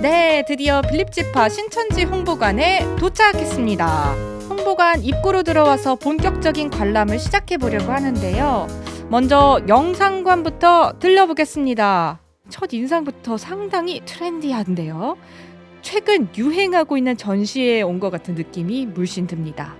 네, 드디어 빌립지파 신천지 홍보관에 도착했습니다. 홍보관 입구로 들어와서 본격적인 관람을 시작해 보려고 하는데요. 먼저 영상관부터 들려보겠습니다. 첫 인상부터 상당히 트렌디한데요. 최근 유행하고 있는 전시회에 온 것 같은 느낌이 물씬 듭니다.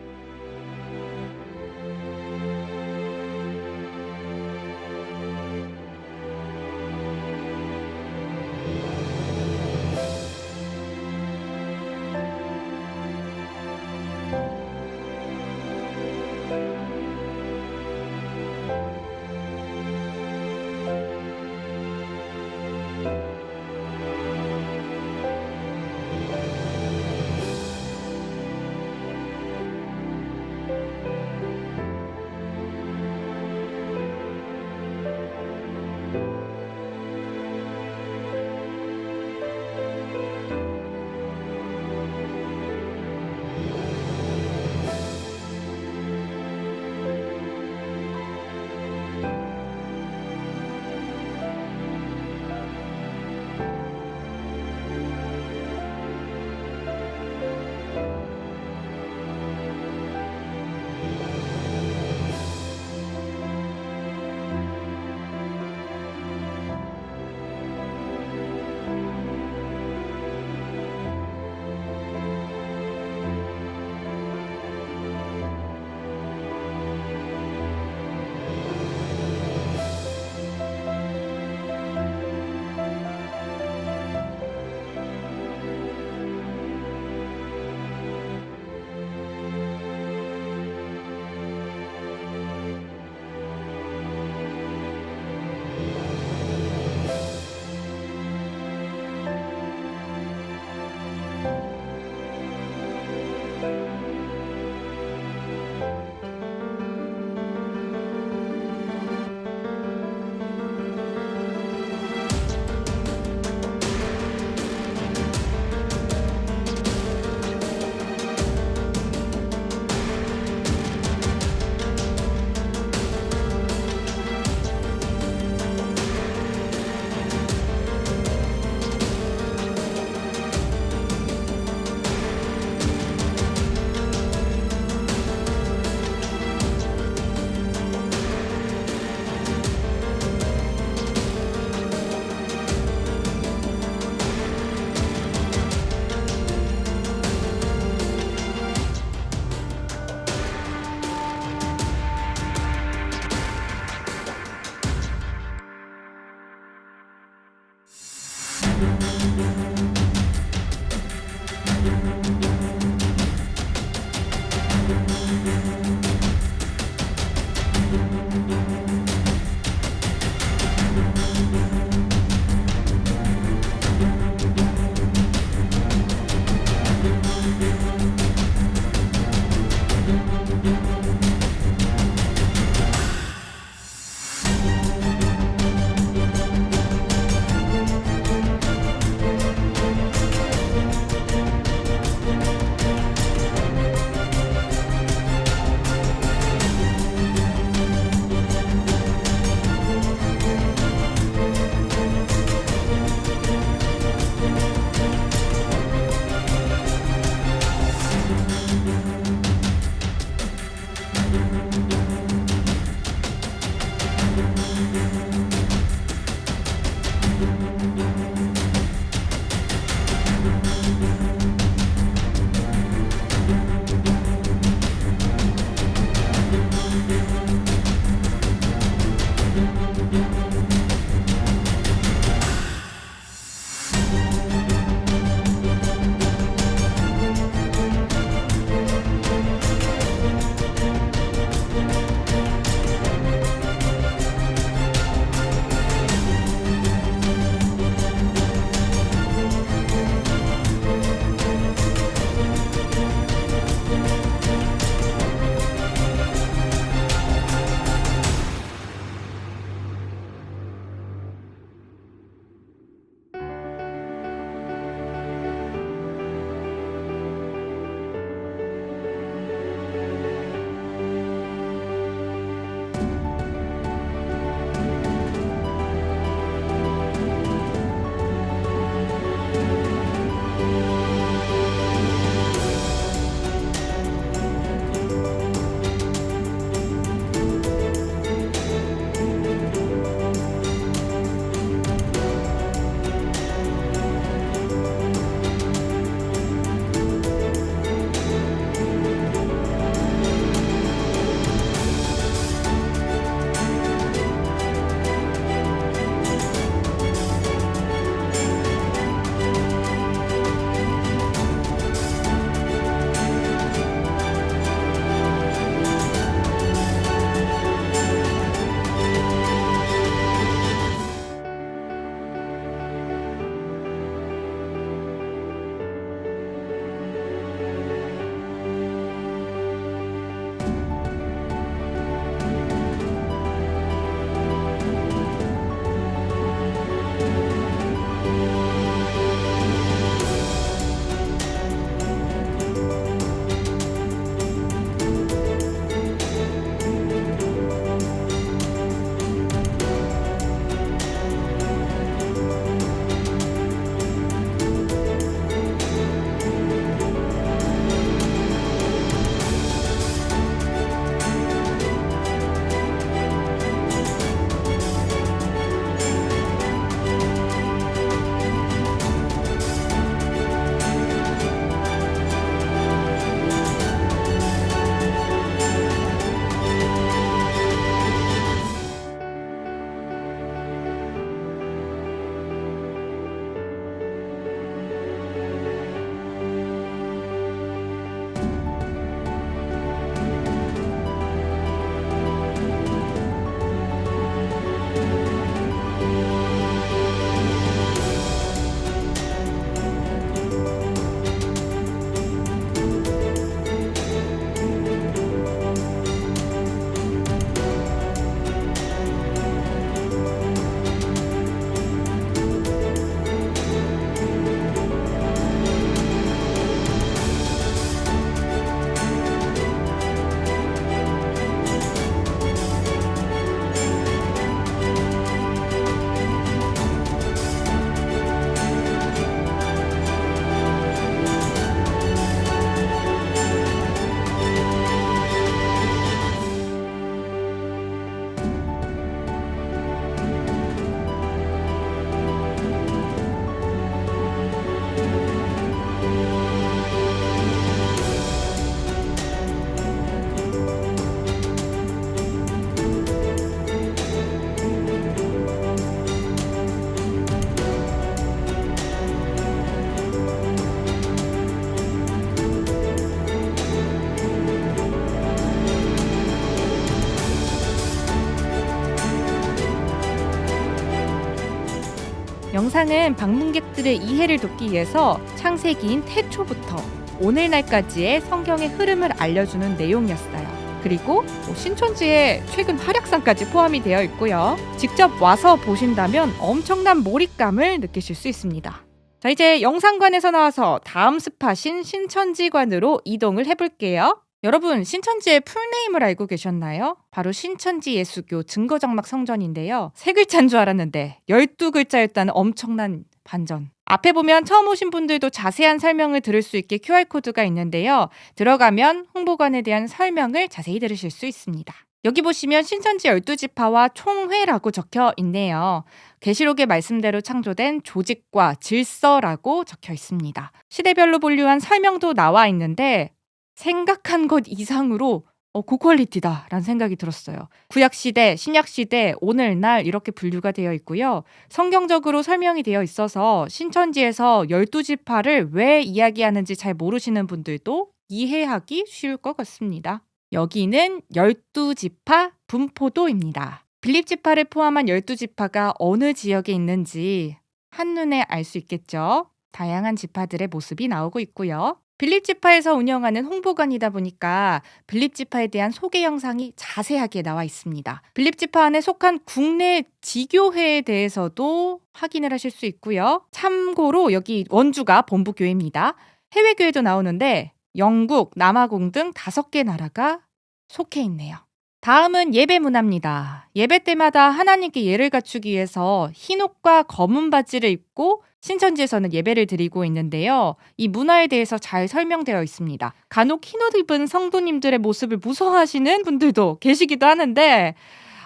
영상은 방문객들의 이해를 돕기 위해서 창세기인 태초부터 오늘날까지의 성경의 흐름을 알려주는 내용이었어요. 그리고 뭐 신천지의 최근 활약상까지 포함이 되어 있고요. 직접 와서 보신다면 엄청난 몰입감을 느끼실 수 있습니다. 자, 이제 영상관에서 나와서 다음 스팟인 신천지관으로 이동을 해볼게요. 여러분, 신천지의 풀네임을 알고 계셨나요? 바로 신천지 예수교 증거장막 성전인데요. 세 글자인 줄 알았는데 12글자였다는 엄청난 반전. 앞에 보면 처음 오신 분들도 자세한 설명을 들을 수 있게 QR코드가 있는데요. 들어가면 홍보관에 대한 설명을 자세히 들으실 수 있습니다. 여기 보시면 신천지 12지파와 총회라고 적혀 있네요. 계시록의 말씀대로 창조된 조직과 질서라고 적혀 있습니다. 시대별로 분류한 설명도 나와 있는데 생각한 것 이상으로 어, 고퀄리티다라는 생각이 들었어요. 구약 시대, 신약 시대, 오늘날 이렇게 분류가 되어 있고요. 성경적으로 설명이 되어 있어서 신천지에서 12지파를 왜 이야기하는지 잘 모르시는 분들도 이해하기 쉬울 것 같습니다. 여기는 12지파 분포도입니다. 빌립 지파를 포함한 12지파가 어느 지역에 있는지 한눈에 알 수 있겠죠. 다양한 지파들의 모습이 나오고 있고요. 빌립지파에서 운영하는 홍보관이다 보니까 빌립지파에 대한 소개 영상이 자세하게 나와 있습니다. 빌립지파 안에 속한 국내 지교회에 대해서도 확인을 하실 수 있고요. 참고로 여기 원주가 본부교회입니다. 해외교회도 나오는데 영국, 남아공 등 다섯 개 나라가 속해 있네요. 다음은 예배 문화입니다. 예배 때마다 하나님께 예를 갖추기 위해서 흰 옷과 검은 바지를 입고 신천지에서는 예배를 드리고 있는데요. 이 문화에 대해서 잘 설명되어 있습니다. 간혹 흰옷 입은 성도님들의 모습을 무서워하시는 분들도 계시기도 하는데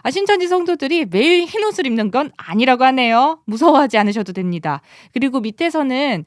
아, 신천지 성도들이 매일 흰옷을 입는 건 아니라고 하네요. 무서워하지 않으셔도 됩니다. 그리고 밑에서는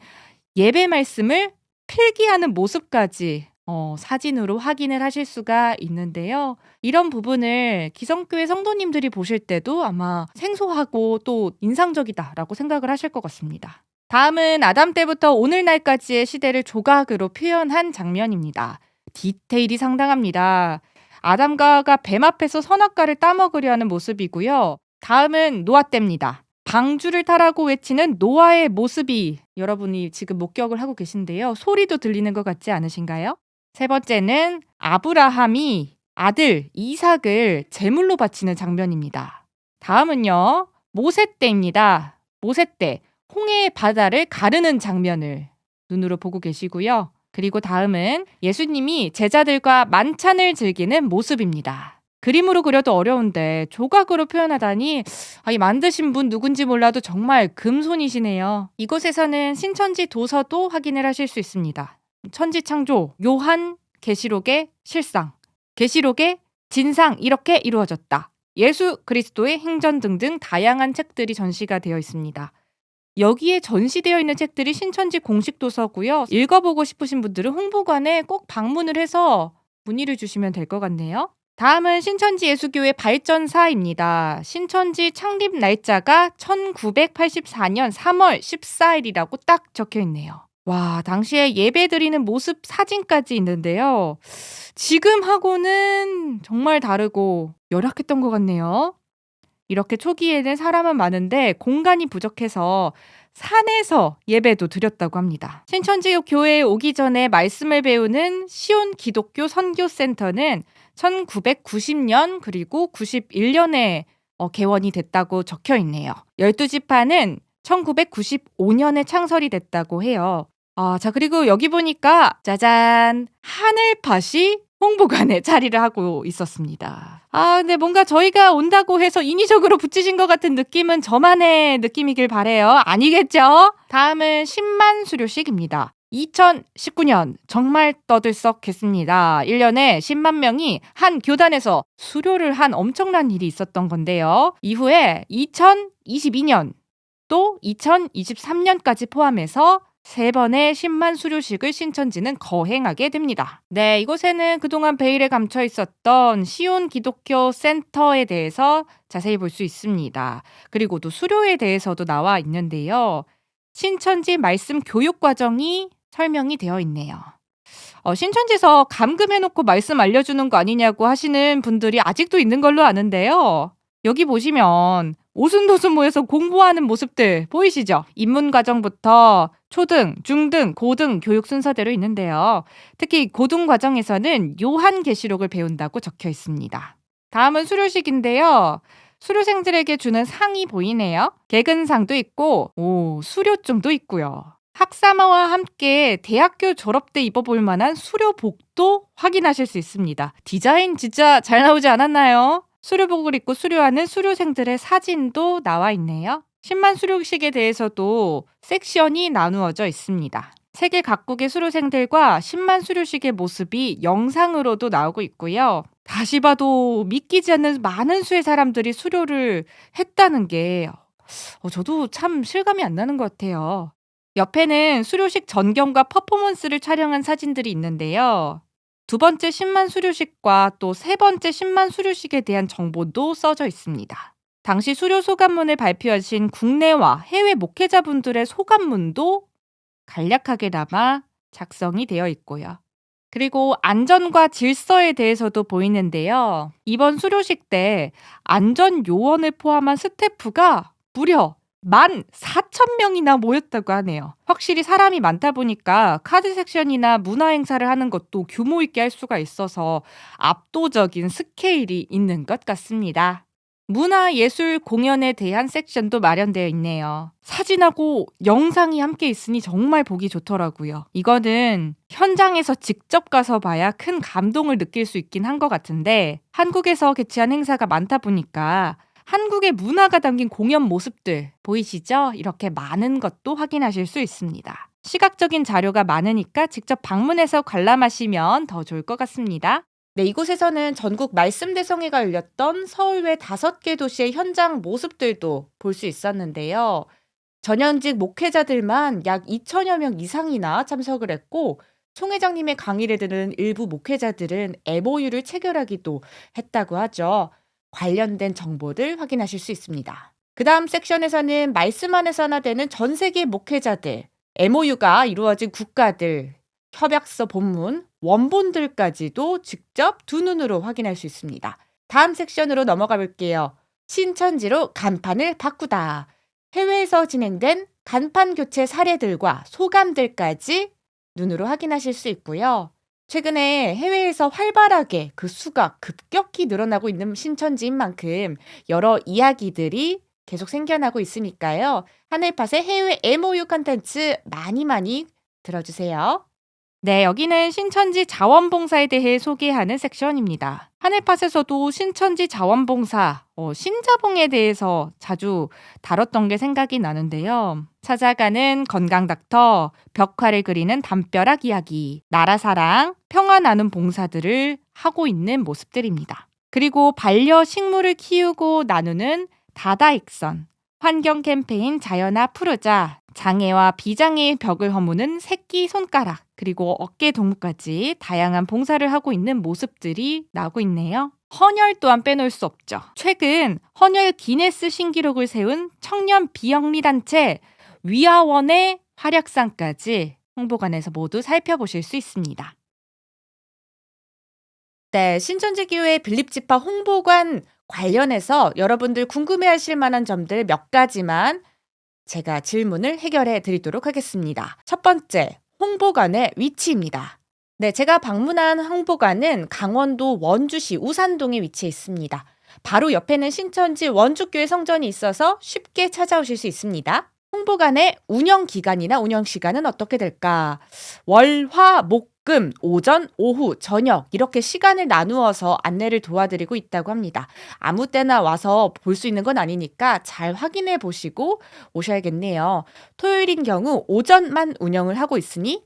예배 말씀을 필기하는 모습까지 어, 사진으로 확인을 하실 수가 있는데요. 이런 부분을 기성교회 성도님들이 보실 때도 아마 생소하고 또 인상적이다라고 생각을 하실 것 같습니다. 다음은 아담 때부터 오늘날까지의 시대를 조각으로 표현한 장면입니다. 디테일이 상당합니다. 아담과가 뱀 앞에서 선악과를 따먹으려 하는 모습이고요. 다음은 노아 때입니다. 방주를 타라고 외치는 노아의 모습이 여러분이 지금 목격을 하고 계신데요. 소리도 들리는 것 같지 않으신가요? 세 번째는 아브라함이 아들 이삭을 제물로 바치는 장면입니다. 다음은요. 모세 때입니다. 모세 때 홍해의 바다를 가르는 장면을 눈으로 보고 계시고요. 그리고 다음은 예수님이 제자들과 만찬을 즐기는 모습입니다. 그림으로 그려도 어려운데 조각으로 표현하다니 아, 이 만드신 분 누군지 몰라도 정말 금손이시네요. 이곳에서는 신천지 도서도 확인을 하실 수 있습니다. 천지 창조, 요한 계시록의 실상, 계시록의 진상 이렇게 이루어졌다. 예수 그리스도의 행전 등등 다양한 책들이 전시가 되어 있습니다. 여기에 전시되어 있는 책들이 신천지 공식 도서고요. 읽어보고 싶으신 분들은 홍보관에 꼭 방문을 해서 문의를 주시면 될 것 같네요. 다음은 신천지 예수교회 발전사입니다. 신천지 창립 날짜가 1984년 3월 14일이라고 딱 적혀 있네요. 와, 당시에 예배 드리는 모습 사진까지 있는데요. 지금하고는 정말 다르고 열악했던 것 같네요. 이렇게 초기에는 사람은 많은데 공간이 부족해서 산에서 예배도 드렸다고 합니다. 신천지 교회에 오기 전에 말씀을 배우는 시온 기독교 선교센터는 1990년 그리고 91년에 어, 개원이 됐다고 적혀 있네요. 12지파는 1995년에 창설이 됐다고 해요. 아, 자, 그리고 여기 보니까 짜잔, 하늘팟이 홍보관에 자리를 하고 있었습니다. 아, 근데 뭔가 저희가 온다고 해서 인위적으로 붙이신 것 같은 느낌은 저만의 느낌이길 바래요. 아니겠죠? 다음은 10만 수료식입니다. 2019년 정말 떠들썩했습니다. 1년에 10만 명이 한 교단에서 수료를 한 엄청난 일이 있었던 건데요. 이후에 2022년 또 2023년까지 포함해서 세 번의 10만 수료식을 신천지는 거행하게 됩니다. 네, 이곳에는 그동안 베일에 감춰 있었던 시온 기독교 센터에 대해서 자세히 볼 수 있습니다. 그리고 또 수료에 대해서도 나와 있는데요. 신천지 말씀 교육 과정이 설명이 되어 있네요. 어, 신천지에서 감금해놓고 말씀 알려주는 거 아니냐고 하시는 분들이 아직도 있는 걸로 아는데요. 여기 보시면 오순도순 모여서 공부하는 모습들 보이시죠? 입문 과정부터 초등, 중등, 고등 교육 순서대로 있는데요. 특히 고등 과정에서는 요한계시록을 배운다고 적혀 있습니다. 다음은 수료식인데요. 수료생들에게 주는 상이 보이네요. 개근상도 있고, 오, 수료증도 있고요. 학사마와 함께 대학교 졸업 때 입어볼 만한 수료복도 확인하실 수 있습니다. 디자인 진짜 잘 나오지 않았나요? 수료복을 입고 수료하는 수료생들의 사진도 나와 있네요. 10만 수료식에 대해서도 섹션이 나누어져 있습니다. 세계 각국의 수료생들과 10만 수료식의 모습이 영상으로도 나오고 있고요. 다시 봐도 믿기지 않는 많은 수의 사람들이 수료를 했다는 게 어, 저도 참 실감이 안 나는 것 같아요. 옆에는 수료식 전경과 퍼포먼스를 촬영한 사진들이 있는데요. 두 번째 10만 수료식과 또 세 번째 10만 수료식에 대한 정보도 써져 있습니다. 당시 수료 소감문을 발표하신 국내와 해외 목회자분들의 소감문도 간략하게나마 작성이 되어 있고요. 그리고 안전과 질서에 대해서도 보이는데요. 이번 수료식 때 안전 요원을 포함한 스태프가 무려 14,000명이나 모였다고 하네요. 확실히 사람이 많다 보니까 카드 섹션이나 문화 행사를 하는 것도 규모 있게 할 수가 있어서 압도적인 스케일이 있는 것 같습니다. 문화 예술 공연에 대한 섹션도 마련되어 있네요. 사진하고 영상이 함께 있으니 정말 보기 좋더라고요. 이거는 현장에서 직접 가서 봐야 큰 감동을 느낄 수 있긴 한 것 같은데 한국에서 개최한 행사가 많다 보니까 한국의 문화가 담긴 공연 모습들 보이시죠? 이렇게 많은 것도 확인하실 수 있습니다. 시각적인 자료가 많으니까 직접 방문해서 관람하시면 더 좋을 것 같습니다. 네, 이곳에서는 전국 말씀대성회가 열렸던 서울 외 다섯 개 도시의 현장 모습들도 볼 수 있었는데요. 전현직 목회자들만 약 2천여 명 이상이나 참석을 했고, 총회장님의 강의를 듣는 일부 목회자들은 MOU를 체결하기도 했다고 하죠. 관련된 정보들 확인하실 수 있습니다. 그 다음 섹션에서는 말씀 안에서 하나 되는 전 세계 목회자들, MOU가 이루어진 국가들, 협약서 본문, 원본들까지도 직접 두 눈으로 확인할 수 있습니다. 다음 섹션으로 넘어가 볼게요. 신천지로 간판을 바꾸다. 해외에서 진행된 간판 교체 사례들과 소감들까지 눈으로 확인하실 수 있고요. 최근에 해외에서 활발하게 그 수가 급격히 늘어나고 있는 신천지인 만큼 여러 이야기들이 계속 생겨나고 있으니까요. 하늘팟의 해외 MOU 컨텐츠 많이 많이 들어주세요. 네, 여기는 신천지 자원봉사에 대해 소개하는 섹션입니다. 하늘팟에서도 신천지 자원봉사, 어, 신자봉에 대해서 자주 다뤘던 게 생각이 나는데요. 찾아가는 건강닥터, 벽화를 그리는 담벼락 이야기, 나라사랑, 평화 나눔 봉사들을 하고 있는 모습들입니다. 그리고 반려 식물을 키우고 나누는 다다익선, 환경 캠페인 자연아 푸르자, 장애와 비장애의 벽을 허무는 새끼 손가락, 그리고 어깨 동무까지 다양한 봉사를 하고 있는 모습들이 나오고 있네요. 헌혈 또한 빼놓을 수 없죠. 최근 헌혈 기네스 신기록을 세운 청년 비영리 단체 위아원의 활약상까지 홍보관에서 모두 살펴보실 수 있습니다. 네, 신천지교회 빌립지파 홍보관 관련해서 여러분들 궁금해하실 만한 점들 몇 가지만 제가 질문을 해결해 드리도록 하겠습니다. 첫 번째, 홍보관의 위치입니다. 네, 제가 방문한 홍보관은 강원도 원주시 우산동에 위치해 있습니다. 바로 옆에는 신천지 원주교회 성전이 있어서 쉽게 찾아오실 수 있습니다. 홍보 관의 운영 기간이나 운영 시간은 어떻게 될까? 월, 화, 목, 금, 오전, 오후, 저녁 이렇게 시간을 나누어서 안내를 도와드리고 있다고 합니다. 아무 때나 와서 볼 수 있는 건 아니니까 잘 확인해 보시고 오셔야겠네요. 토요일인 경우 오전만 운영을 하고 있으니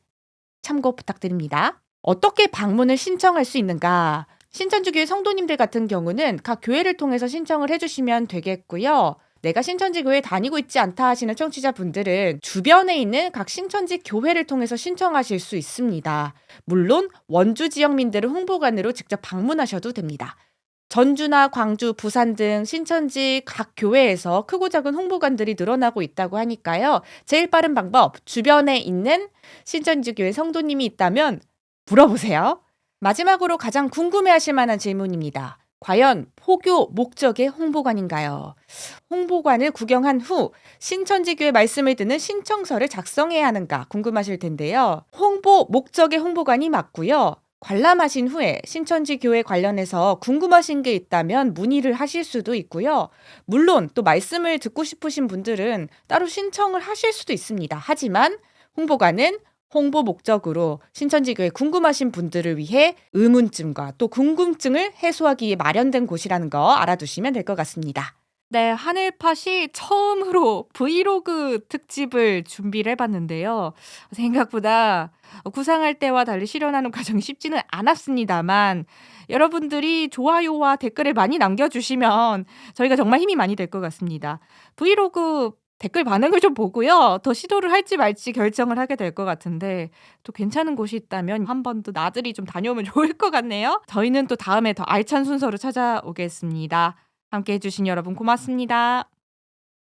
참고 부탁드립니다. 어떻게 방문을 신청할 수 있는가? 신천주교회 성도님들 같은 경우는 각 교회를 통해서 신청을 해주시면 되겠고요. 내가 신천지 교회 다니고 있지 않다 하시는 청취자분들은 주변에 있는 각 신천지 교회를 통해서 신청하실 수 있습니다. 물론 원주 지역민들은 홍보관으로 직접 방문하셔도 됩니다. 전주나 광주, 부산 등 신천지 각 교회에서 크고 작은 홍보관들이 늘어나고 있다고 하니까요. 제일 빠른 방법, 주변에 있는 신천지 교회 성도님이 있다면 물어보세요. 마지막으로 가장 궁금해 하실 만한 질문입니다. 과연 포교 목적의 홍보관인가요? 홍보관을 구경한 후 신천지교회 말씀을 듣는 신청서를 작성해야 하는가 궁금하실 텐데요. 홍보 목적의 홍보관이 맞고요. 관람하신 후에 신천지 교회 관련해서 궁금하신 게 있다면 문의를 하실 수도 있고요. 물론 또 말씀을 듣고 싶으신 분들은 따로 신청을 하실 수도 있습니다. 하지만 홍보관은 홍보 목적으로 신천지교회 궁금하신 분들을 위해 의문점과 또 궁금증을 해소하기 위해 마련된 곳이라는 거 알아두시면 될 것 같습니다. 네, 하늘팟이 처음으로 브이로그 특집을 준비를 해봤는데요. 생각보다 구상할 때와 달리 실현하는 과정이 쉽지는 않았습니다만 여러분들이 좋아요와 댓글을 많이 남겨주시면 저희가 정말 힘이 많이 될 것 같습니다. 브이로그 댓글 반응을 좀 보고요. 더 시도를 할지 말지 결정을 하게 될 것 같은데 또 괜찮은 곳이 있다면 한 번 더 나들이 좀 다녀오면 좋을 것 같네요. 저희는 또 다음에 더 알찬 순서로 찾아오겠습니다. 함께 해주신 여러분 고맙습니다.